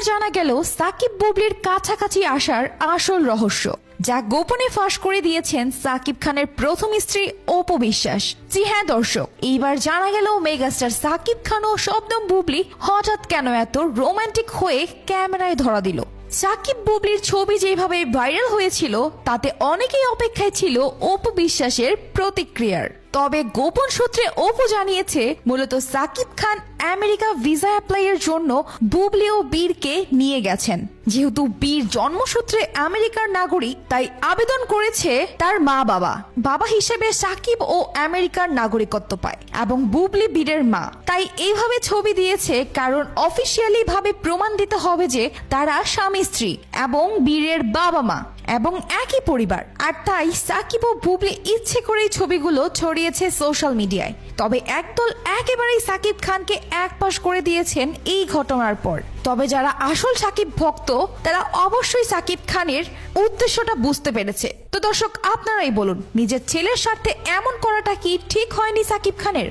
এইবার জানা গেল সাকিব বুবলির কাছাকাছি আসার আসল রহস্য, যা গোপনে ফাঁস করে দিয়েছেন সাকিব খানের প্রথম স্ত্রী অপু বিশ্বাস। জি হ্যাঁ দর্শক, এইবার জানা গেল মেগাস্টার সাকিব খান ও শবনম বুবলি হঠাৎ কেন এত রোমান্টিক হয়ে ক্যামেরায় ধরা দিল। সাকিব বুবলির ছবি যেভাবে ভাইরাল হয়েছিল, তাতে অনেকেই অপেক্ষায় ছিল অপু বিশ্বাসের প্রতিক্রিয়ার। তবে গোপন সূত্রে অপু জানিয়েছে, মূলত সাকিব খান আমেরিকা ভিসা অ্যাপ্লাইয়ের জন্য বুবলি ও বীরকে নিয়ে গেছেন। যেহেতু বীর জন্মসূত্রে আমেরিকার নাগরিক, তাই আবেদন করেছে তার মা বাবা বাবা হিসেবে সাকিব ও আমেরিকার নাগরিকত্ব পায় এবং বুবলি বীরের মা। তাই এইভাবে ছবি দিয়েছে কারণ অফিসিয়ালি ভাবে প্রমাণ দিতে হবে যে তারা স্বামী, স্ত্রী এবং বীরের বাবা মা এবং একই পরিবার। আর তাই সাকিব ও বুবলি ইচ্ছে করেই ছবিগুলো ছড়িয়েছে সোশ্যাল মিডিয়ায়। তবে একদল একেবারেই সাকিব খানকে একপাশ করে দিয়েছেন এই ঘটনার পর। তবে যারা আসল সাকিব ভক্ত, তারা অবশ্যই সাকিব খানের উদ্দেশ্যটা বুঝতে পেরেছে। তো দর্শক, আপনারাই বলুন, নিজের ছেলের স্বার্থে এমন করাটা কি ঠিক হয়নি সাকিব খানের?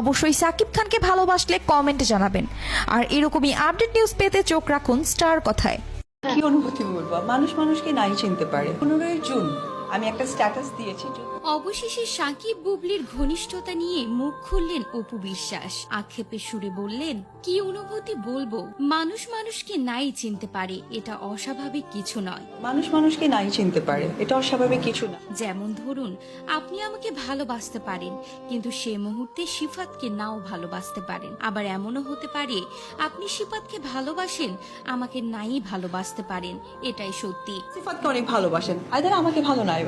অবশ্যই সাকিব খানকে ভালোবাসলে কমেন্টে জানাবেন। আর এরকমই আপডেট নিউজ পেতে চোখ রাখুন স্টার কথায়। কি অনুভূতি বলব? মানুষ মানুষকে নাই চিনতে পারে। পনেরোই জুন আমি একটা স্ট্যাটাস দিয়েছি অবশেষে সাকিব বুবলির ঘনিষ্ঠতা নিয়ে মুখ খুললেন অপু বিশ্বাস। আক্ষেপের সুরে বললেন কি অনুভূতি বলব? মানুষ মানুষকে নাই চিনতে পারে এটা অস্বাভাবিক কিছু নয়। মানুষ মানুষকে নাই চিনতে পারে এটা অস্বাভাবিক কিছু না। যেমন ধরুন আপনি আমাকে ভালোবাসতে পারেন কিন্তু সে মুহূর্তে সিফাতকে নাও ভালোবাসতে পারেন। আবার এমনও হতে পারে আপনি সিফাতকে ভালোবাসেন আমাকে নাই ভালোবাসতে পারেন এটাই সত্যি। সিফাতকে অনেক ভালোবাসেন আইদার আমাকে ভালো নাই।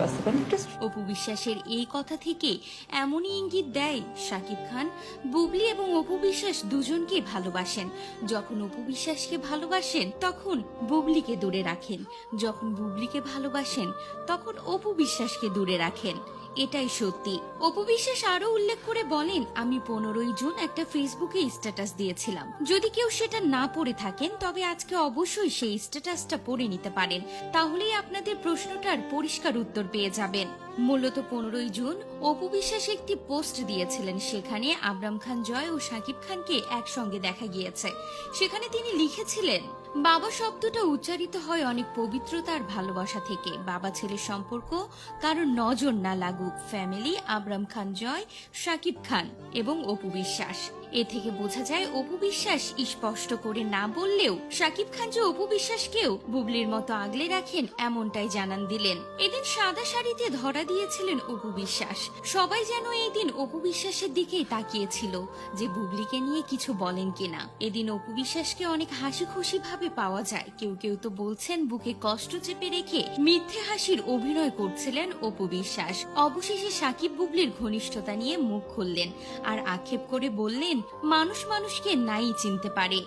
অপু বিশ্বাসের এই কথা থেকে এমনই ইঙ্গিত দেয় শাকিব খান, বুবলি এবং অপু বিশ্বাস দুজনকে ভালোবাসেন। যখন অপু বিশ্বাসকে ভালোবাসেন, তখন বুবলিকে দূরে রাখেন। যখন বুবলিকে ভালোবাসেন, তখন অপু বিশ্বাসকে দূরে রাখেন। এটাই সত্যি। অপু বিশ্বাস আরও উল্লেখ করে বলেন, আমি পনেরোই জুন একটা ফেসবুকে স্ট্যাটাস দিয়েছিলাম। যদি কেউ সেটা না পড়ে থাকেন, তবে আজকে অবশ্যই সেই স্ট্যাটাসটা পড়ে নিতে পারেন। তাহলেই আপনাদের প্রশ্নটার পরিষ্কার উত্তর পেয়ে যাবেন। মূলত পনেরোই জুন অপু বিশ্বাস একটি পোস্ট দিয়েছিলেন। সেখানে আবরাম খান জয় ও শাকিব খানকে একসঙ্গে দেখা গিয়েছে। সেখানে তিনি লিখেছিলেন, বাবা শব্দটা উচ্চারিত হয় অনেক পবিত্রতা আর ভালোবাসা থেকে। বাবা ছেলের সম্পর্ক কারোর নজর না লাগুক। ফ্যামিলি, আবরাম খান জয় শাকিব খান এবং অপু বিশ্বাস। এ থেকে বোঝা যায় অপু বিশ্বাস স্পষ্ট করে না বললেও শাকিব খান যে অপু বিশ্বাসকেও বুবলির মতো আগলে রাখেন এমনটাই জানান দিলেন। এদিন সাদা শাড়িতে ধরা দিয়েছিলেন অপু বিশ্বাস সবাই যেন এই দিন অপু বিশ্বাসের দিকেই তাকিয়েছিল যে বুবলিকে নিয়ে কিছু বলেন কিনা। এদিন অপু বিশ্বাসকে অনেক হাসি খুশি ভাবে পাওয়া যায়। কেউ কেউ তো বলছেন বুকে কষ্ট চেপে রেখে মিথ্যে হাসির অভিনয় করছিলেন অপু বিশ্বাস অবশেষে সাকিব বুবলির ঘনিষ্ঠতা নিয়ে মুখ খুললেন আর আক্ষেপ করে বললেন মানুষ মানুষকে নাই চিনতে পারে।